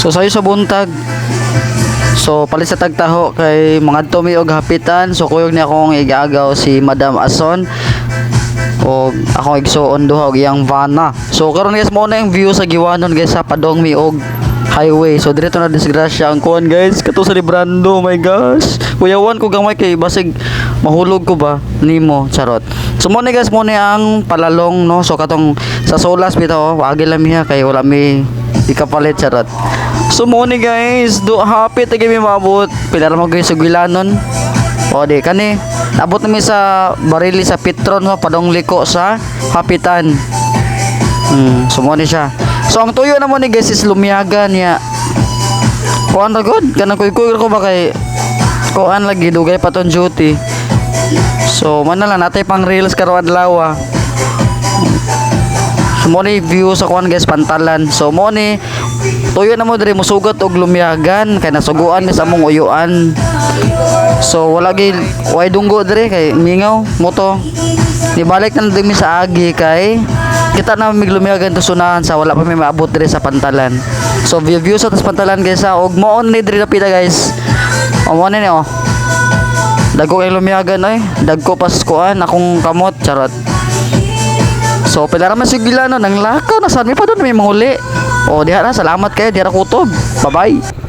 So sayo sa buntag. So palit sa tagtaho kay mga tumi og hapitan. So kuyog ni akong igagaw si Madam Ason. O akong igsuon duha og iyang vana. So karon guys mo na yung view sa giwanon guys sa Padong mi og highway. So diretso na disgrasya ang kuan guys. Kato sa Librando, oh my gosh. Kuyawan ko gamay kay basig mahulog ko ba nimo charot. So mo ni guys mo ni ang palalong no. So katong sa Solas bitaw, oh, agi lang kay wala mi ikapalit charot. So mo ni guys, do happy tagi mi maabot. Pinara mo guys sa Gilanon. O di kani abot mi sa barili sa Petron no padong liko sa Hapitan. Hmm, so mo ni siya. So ang tuyo na mo guys is lumiyaga niya. Kuan ra god, kanang kuy ko ba kay kuan lagi dugay pa ton duty. So man na lang natay pang reels karon adlaw. ah. So, mo ni view sa kuan guys pantalan. So mo ni tuyo na mo diri musugat og lumiyagan kay nasuguan ni sa among uyuan. So wala gay way dunggo diri kay mingaw mo to. Nibalik na lang mi sa agi kay kita na mig lumiyagan to sunahan sa wala pa may maabot diri sa pantalan. So view view sa tas pantalan guys og moon ni diri napita guys. O mo ni oh. Dagko kay lumiyagan oy. Dagko pas kuan akong kamot charot. So pila raman si Gilano nang lakaw na saan mi pa doon may manguli. O diha na salamat kayo diha ra kutob. Bye bye.